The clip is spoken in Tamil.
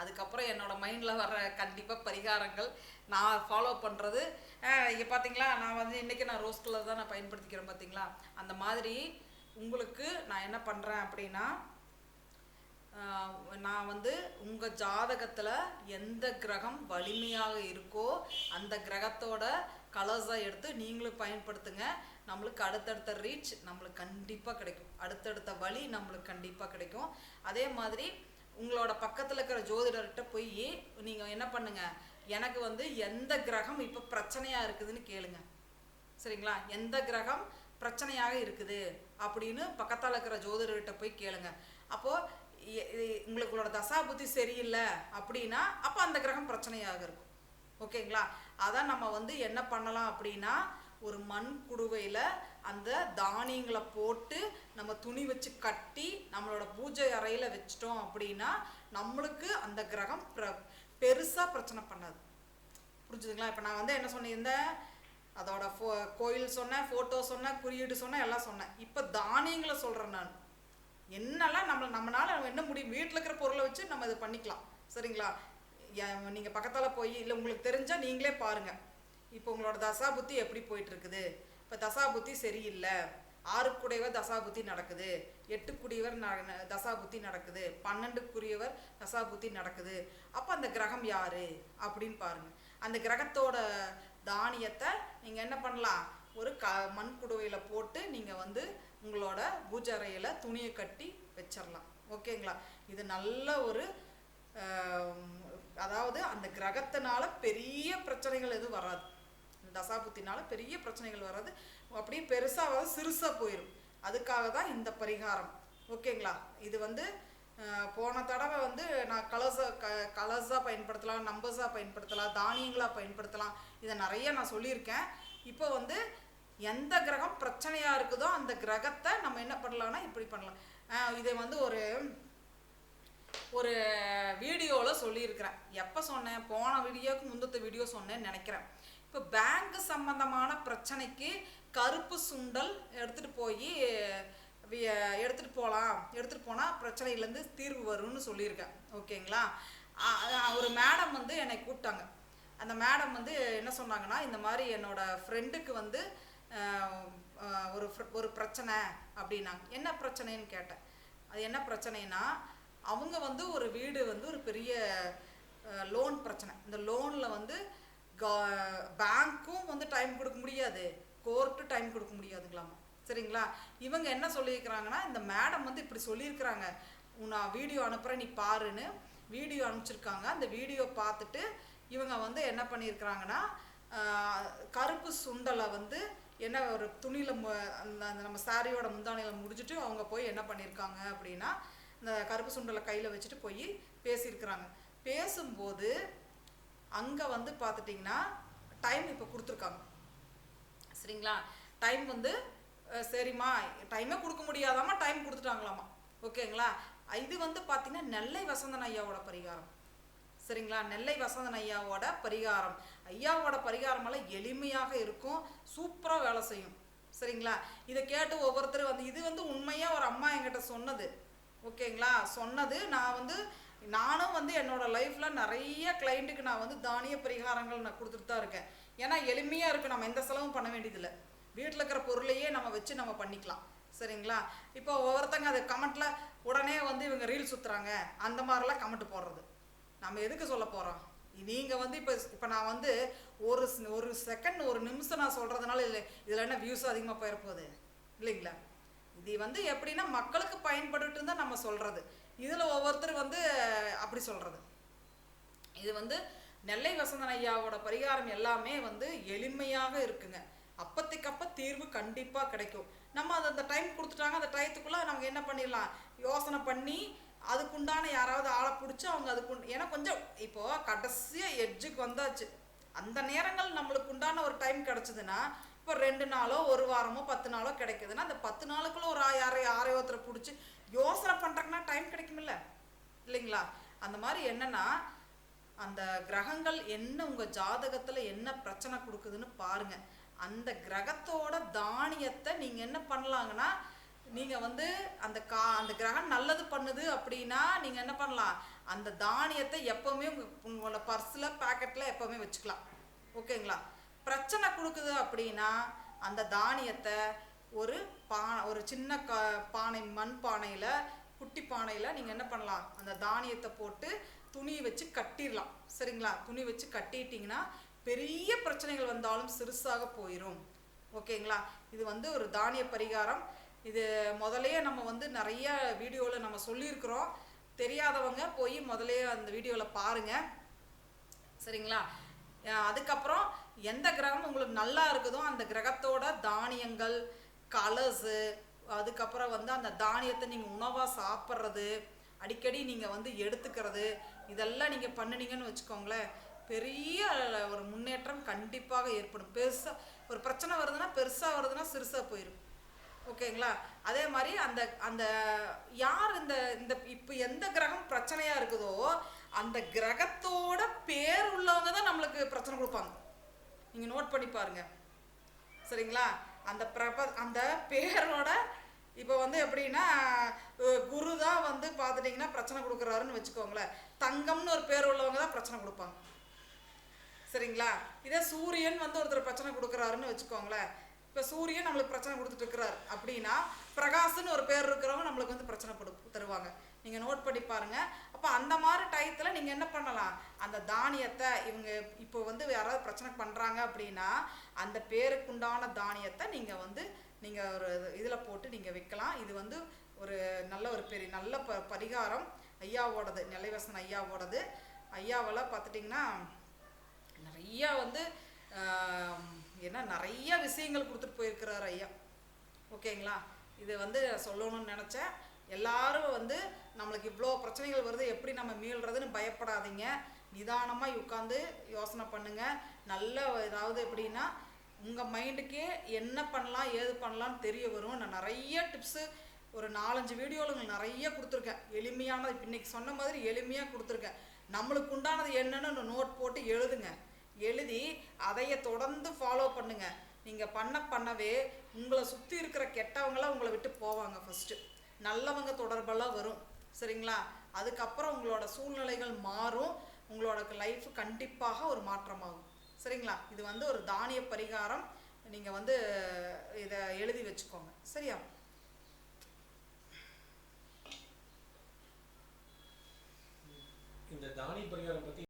அதுக்கப்புறம் என்னோடய மைண்டில் வர்ற கண்டிப்பாக பரிகாரங்கள் நான் ஃபாலோ பண்ணுறது இங்கே பார்த்தீங்களா நான் வந்து இன்றைக்கி நான் ரோஸ் கலர் தான் நான் பயன்படுத்திக்கிறேன் பார்த்தீங்களா அந்த மாதிரி உங்களுக்கு நான் என்ன பண்ணுறேன் அப்படின்னா நான் வந்து உங்கள் ஜாதகத்தில் எந்த கிரகம் வலிமையாக இருக்கோ அந்த கிரகத்தோட கலர்ஸாக எடுத்து நீங்களும் பயன்படுத்துங்க. நம்மளுக்கு அடுத்தடுத்த ரீச் நம்மளுக்கு கண்டிப்பாக கிடைக்கும். அடுத்தடுத்த வழி நம்மளுக்கு கண்டிப்பாக கிடைக்கும். அதே மாதிரி உங்களோட பக்கத்தில் இருக்கிற ஜோதிடர்கிட்ட போய் நீங்கள் என்ன பண்ணுங்க? எனக்கு வந்து எந்த கிரகம் இப்போ பிரச்சனையாக இருக்குதுன்னு கேளுங்க. சரிங்களா? எந்த கிரகம் பிரச்சனையாக இருக்குது அப்படின்னு பக்கத்தால் இருக்கிற ஜோதிடர்கிட்ட போய் கேளுங்க. அப்போது உங்களுக்குள்ளோட தசா புத்தி சரியில்லை அப்படின்னா அப்போ அந்த கிரகம் பிரச்சனையாக இருக்கும். ஓகேங்களா? அதான் நம்ம வந்து என்ன பண்ணலாம் அப்படின்னா ஒரு மண் குடுவையில் அந்த தானியங்களை போட்டு நம்ம துணி வச்சு கட்டி நம்மளோட பூஜை அறையில் வச்சிட்டோம் அப்படின்னா நம்மளுக்கு அந்த கிரகம் ப்ர பெருசாக பிரச்சனை பண்ணாது. புரிஞ்சுதுங்களா? இப்போ நான் வந்து என்ன சொன்னியிருந்தேன் அதோட ஃபோ கோயில் சொன்னேன் ஃபோட்டோ சொன்னேன் குறியீடு சொன்னேன் எல்லாம் சொன்னேன். இப்போ தானியங்களை சொல்கிறேன் நான். என்னெல்லாம் நம்ம நம்மளால் என்ன முடியும்? வீட்டில் இருக்கிற பொருளை வச்சு நம்ம இது பண்ணிக்கலாம். சரிங்களா? நீங்கள் பக்கத்தால் போய் இல்லை உங்களுக்கு தெரிஞ்சால் நீங்களே பாருங்கள் இப்போ உங்களோட தசா புத்தி எப்படி போயிட்டு இருக்குது? இப்போ தசா புத்தி சரியில்லை. ஆறுக்குடையவர் தசா புத்தி நடக்குது. எட்டுக்குடியவர் ந- தசா புத்தி நடக்குது. பன்னெண்டுக்குரியவர் தசா புத்தி நடக்குது. அப்போ அந்த கிரகம் யாரு? அப்படின்னு பாருங்க. அந்த கிரகத்தோட தானியத்தை நீங்கள் என்ன பண்ணலாம்? ஒரு க மண் குடுவையில் போட்டு நீங்கள் வந்து உங்களோட பூஜறையில் துணியை கட்டி வச்சிடலாம் ஓகேங்களா? இது நல்ல ஒரு அதாவது அந்த கிரகத்தினால பெரிய பிரச்சனைகள் எதுவும் வராது. இந்த தசாபுத்தினால பெரிய பிரச்சனைகள் வராது. அப்படியே பெருசாக வராது சிறுசாக போயிடும் அதுக்காக தான் இந்த பரிகாரம். ஓகேங்களா? இது வந்து போன தடவை வந்து நான் கலர்ஸை க கலர்ஸாக பயன்படுத்தலாம் நம்பர்ஸாக பயன்படுத்தலாம் தானியங்களாக பயன்படுத்தலாம் இதை நிறைய நான் சொல்லியிருக்கேன். இப்போ வந்து எந்த கிரகம் பிரச்சனையாக இருக்குதோ அந்த கிரகத்தை நம்ம என்ன பண்ணலாம்னா இப்படி பண்ணலாம். இதை வந்து ஒரு ஒரு வீடியோவில் சொல்லியிருக்கிறேன். எப்போ சொன்னேன்? போன வீடியோவுக்கு முந்தத்த வீடியோ சொன்னேன்னு நினைக்கிறேன். இப்போ பேங்க் சம்பந்தமான பிரச்சனைக்கு கருப்பு சுண்டல் எடுத்துகிட்டு போய் எடுத்துகிட்டு போகலாம் எடுத்துகிட்டு போனால் பிரச்சனையிலேருந்து தீர்வு வரும்னு சொல்லியிருக்கேன். ஓகேங்களா? ஒரு மேடம் வந்து என்னை கூப்பிட்டாங்க. அந்த மேடம் வந்து என்ன சொன்னாங்கன்னா இந்த மாதிரி என்னோடய ஃப்ரெண்டுக்கு வந்து ஒரு ஒரு பிரச்சனை அப்படின்னாங்க. என்ன பிரச்சனைன்னு கேட்டேன். அது என்ன பிரச்சனைனா அவங்க வந்து ஒரு வீடு வந்து ஒரு பெரிய லோன் பிரச்சனை. இந்த லோனில் வந்து பேங்க்கும் வந்து டைம் கொடுக்க முடியாது. கோர்ட்டு டைம் கொடுக்க முடியாதுங்களாமா. சரிங்களா? இவங்க என்ன சொல்லியிருக்கிறாங்கன்னா இந்த மேடம் வந்து இப்படி சொல்லியிருக்கிறாங்க. நான் வீடியோ அனுப்புகிறேன் நீ பாருன்னு வீடியோ அனுப்பிச்சிருக்காங்க. அந்த வீடியோ பார்த்துட்டு இவங்க வந்து என்ன பண்ணியிருக்கிறாங்கன்னா கருப்பு சுண்டலை வந்து என்ன ஒரு துணியில் அந்த அந்த நம்ம சாரியோட முந்தானையில் முடிச்சுட்டு அவங்க போய் என்ன பண்ணியிருக்காங்க அப்படின்னா இந்த கருப்பு சுண்டலை கையில் வச்சுட்டு போய் பேசியிருக்கிறாங்க. பேசும்போது அங்கே வந்து பார்த்துட்டிங்கன்னா டைம் இப்போ கொடுத்துருக்காங்க. சரிங்களா? டைம் வந்து சரிம்மா டைமே கொடுக்க முடியாதாம்மா டைம் கொடுத்துட்டாங்களாம்மா. ஓகேங்களா? இது வந்து பார்த்தீங்கன்னா நெல்லை வசந்தன் ஐயாவோட பரிகாரம். சரிங்களா? நெல்லை வசந்தன் ஐயாவோட பரிகாரம். ஐயாவோட பரிகாரமெல்லாம் எளிமையாக இருக்கும் சூப்பராக வேலை செய்யும். சரிங்களா? இதை கேட்டு ஒவ்வொருத்தரும் வந்து இது வந்து உண்மையாக ஒரு அம்மா என்கிட்ட சொன்னது. ஓகேங்களா? சொன்னது நான் வந்து நானும் வந்து என்னோட லைஃப்பில் நிறைய கிளைண்ட்டுக்கு நான் வந்து தானிய பரிகாரங்கள் நான் கொடுத்துட்டு தான் இருக்கேன். ஏன்னா எளிமையாக இருக்குது நம்ம எந்த செலவும் பண்ண வேண்டியதில்லை. வீட்டில் இருக்கிற பொருளையே நம்ம வச்சு நம்ம பண்ணிக்கலாம். சரிங்களா? இப்போ ஒவ்வொருத்தங்க அது கமெண்ட்டில் உடனே வந்து இவங்க ரீல் சுற்றுறாங்க அந்த மாதிரிலாம் கமெண்ட் போடுறது. நம்ம எதுக்கு சொல்ல போகிறோம் நீங்கள் வந்து இப்போ இப்போ நான் வந்து ஒரு ஒரு செகண்ட் ஒரு நிமிஷம் நான் சொல்கிறதுனால இல்லை இதில் என்ன வியூஸ் அதிகமாக போயிருப்போகுது இல்லைங்களா? இது வந்து எப்படின்னா மக்களுக்கு பயன்படுட்டு தான் நம்ம சொல்கிறது இதில் ஒவ்வொருத்தர் வந்து அப்படி சொல்கிறது இது வந்து நெல்லை வசந்தன் ஐயாவோட பரிகாரம் எல்லாமே வந்து எளிமையாக இருக்குங்க. அப்பத்திக்கப்ப தீர்வு கண்டிப்பாக கிடைக்கும். நம்ம அது அந்த டைம் கொடுத்துட்டாங்க அந்த டயத்துக்குள்ளே நம்ம என்ன பண்ணிடலாம்? யோசனை பண்ணி அதுக்குண்டான யாராவது ஆளை பிடிச்சி அவங்க அதுக்கு ஏன்னா கொஞ்சம் இப்போ கடைசியாக எட்ஜுக்கு வந்தாச்சு. அந்த நேரங்கள் நம்மளுக்கு உண்டான ஒரு டைம் கிடச்சிதுன்னா இப்போ ரெண்டு நாளோ ஒரு வாரமோ பத்து நாளோ கிடைக்குதுன்னா அந்த பத்து நாளுக்குள்ளே ஒரு ஆ- யாரை யாரை ஒருத்தரை பிடிச்சி யோசனை பண்ணுறதுக்குன்னா டைம் கிடைக்குமில்ல. இல்லைங்களா? அந்த மாதிரி என்னன்னா அந்த கிரகங்கள் என்ன உங்கள் ஜாதகத்தில் என்ன பிரச்சனை கொடுக்குதுன்னு பாருங்கள் அந்த கிரகத்தோட தானியத்தை நீங்கள் என்ன பண்ணலாங்கன்னா நீங்கள் வந்து அந்த கா அந்த கிரகம் நல்லது பண்ணுது அப்படின்னா நீங்கள் என்ன பண்ணலாம்? அந்த தானியத்தை எப்போவுமே உங்கள் உங்களோட பர்ஸில் பேக்கெட்டில் எப்போவுமே வச்சுக்கலாம். ஓகேங்களா? பிரச்சனை கொடுக்குது அப்படின்னா அந்த தானியத்தை ஒரு பா ஒரு சின்ன க பானை மண் பானையில் குட்டி பானையில் நீங்கள் என்ன பண்ணலாம்? அந்த தானியத்தை போட்டு துணி வச்சு கட்டிடலாம் சரிங்களா? துணி வச்சு கட்டிட்டீங்கன்னா பெரிய பிரச்சனைகள் வந்தாலும் சிறுசாக போயிடும் ஓகேங்களா? இது வந்து ஒரு தானிய பரிகாரம். இது முதல்லயே நம்ம வந்து நிறைய வீடியோவில் நம்ம சொல்லியிருக்கிறோம். தெரியாதவங்க போய் முதலே அந்த வீடியோவில் பாருங்கள் சரிங்களா? அதுக்கப்புறம் எந்த கிரகம் உங்களுக்கு நல்லா இருக்குதோ அந்த கிரகத்தோட தானியங்கள் கலர்ஸு அதுக்கப்புறம் வந்து அந்த தானியத்தை நீங்கள் உணவாக சாப்பிட்றது அடிக்கடி நீங்கள் வந்து எடுத்துக்கிறது இதெல்லாம் நீங்கள் பண்ணுனீங்கன்னு வச்சுக்கோங்களேன் பெரிய ஒரு முன்னேற்றம் கண்டிப்பாக ஏற்படும். பெருசாக ஒரு பிரச்சனை வருதுன்னா பெருசாக வருதுன்னா சிறுசாக போயிடும் ஓகேங்களா? அதே மாதிரி அந்த அந்த யார் இந்த இந்த இப்போ எந்த கிரகம் பிரச்சனையாக இருக்குதோ அந்த கிரகத்தோட பேர் உள்ளவங்க தான் நம்மளுக்கு பிரச்சனை கொடுப்பாங்க. நீங்கள் நோட் பண்ணி பாருங்க. சரிங்களா? அந்த பிரப அந்த பேரோட இப்போ வந்து எப்படின்னா குரு தான் வந்து பார்த்துட்டிங்கன்னா பிரச்சனை கொடுக்குறாருன்னு வச்சுக்கோங்களேன். தங்கம்னு ஒரு பேர் உள்ளவங்க தான் பிரச்சனை கொடுப்பாங்க. சரிங்களா? இதே சூரியன் வந்து ஒருத்தர் பிரச்சனை கொடுக்குறாருன்னு வச்சுக்கோங்களேன். இப்போ சூரியன் நம்மளுக்கு பிரச்சனை கொடுத்துட்டு இருக்கிறார் அப்படின்னா பிரகாஷ்னு ஒரு பேர் இருக்கிறவங்க நம்மளுக்கு வந்து பிரச்சனை கொடு தருவாங்க. நீங்கள் நோட் பண்ணி பாருங்கள் அப்போ அந்த மாதிரி டயத்தில் நீங்கள் என்ன பண்ணலாம்? அந்த தானியத்தை இவங்க இப்போ வந்து யாராவது பிரச்சனை பண்ணுறாங்க அப்படின்னா அந்த பேருக்குண்டான தானியத்தை நீங்கள் வந்து நீங்கள் ஒரு இதில் போட்டு நீங்கள் வைக்கலாம். இது வந்து ஒரு நல்ல ஒரு பெரிய நல்ல ப பரிகாரம். ஐயாவோடது நிலைவசன் ஐயாவோடது. ஐயாவெல்லாம் பார்த்துட்டிங்கன்னா நிறையா வந்து என்ன நிறைய விஷயங்கள் கொடுத்துட்டு போயிருக்கிறார் ஐயா. ஓகேங்களா? இது வந்து சொல்லணும்னு நினச்சேன். எல்லாரும் வந்து நம்மளுக்கு இவ்வளோ பிரச்சனைகள் வருது எப்படி நம்ம மீள்றதுன்னு பயப்படாதீங்க. நிதானமாக உட்காந்து யோசனை பண்ணுங்க. நல்ல ஏதாவது எப்படின்னா உங்கள் மைண்டுக்கே என்ன பண்ணலாம் ஏது பண்ணலாம்னு தெரிய வரும். நான் நிறைய டிப்ஸு ஒரு நாலஞ்சு வீடியோவில் உங்களுக்கு நிறைய கொடுத்துருக்கேன். எளிமையானது இப்போ இன்னைக்கு சொன்ன மாதிரி எளிமையாக கொடுத்துருக்கேன். நம்மளுக்கு உண்டானது என்னன்னு நோட் போட்டு எழுதுங்க. எழுதி அதையை தொடர்ந்து ஃபாலோ பண்ணுங்கள் நீங்கள் பண்ண பண்ணவே உங்களை சுற்றி இருக்கிற கெட்டவங்களாம் உங்களை விட்டு போவாங்க ஃபஸ்ட்டு நல்லவங்க தொடர்பெல்லாம் வரும். சரிங்களா? அதுக்கப்புறம் உங்களோட சூழ்நிலைகள் மாறும். உங்களோட லைஃப் கண்டிப்பாக ஒரு மாற்றமாகும். சரிங்களா? இது வந்து ஒரு தானிய பரிகாரம். நீங்கள் வந்து இதை எழுதி வச்சுக்கோங்க. சரியா? இந்த தானிய பரிகாரம் பற்றி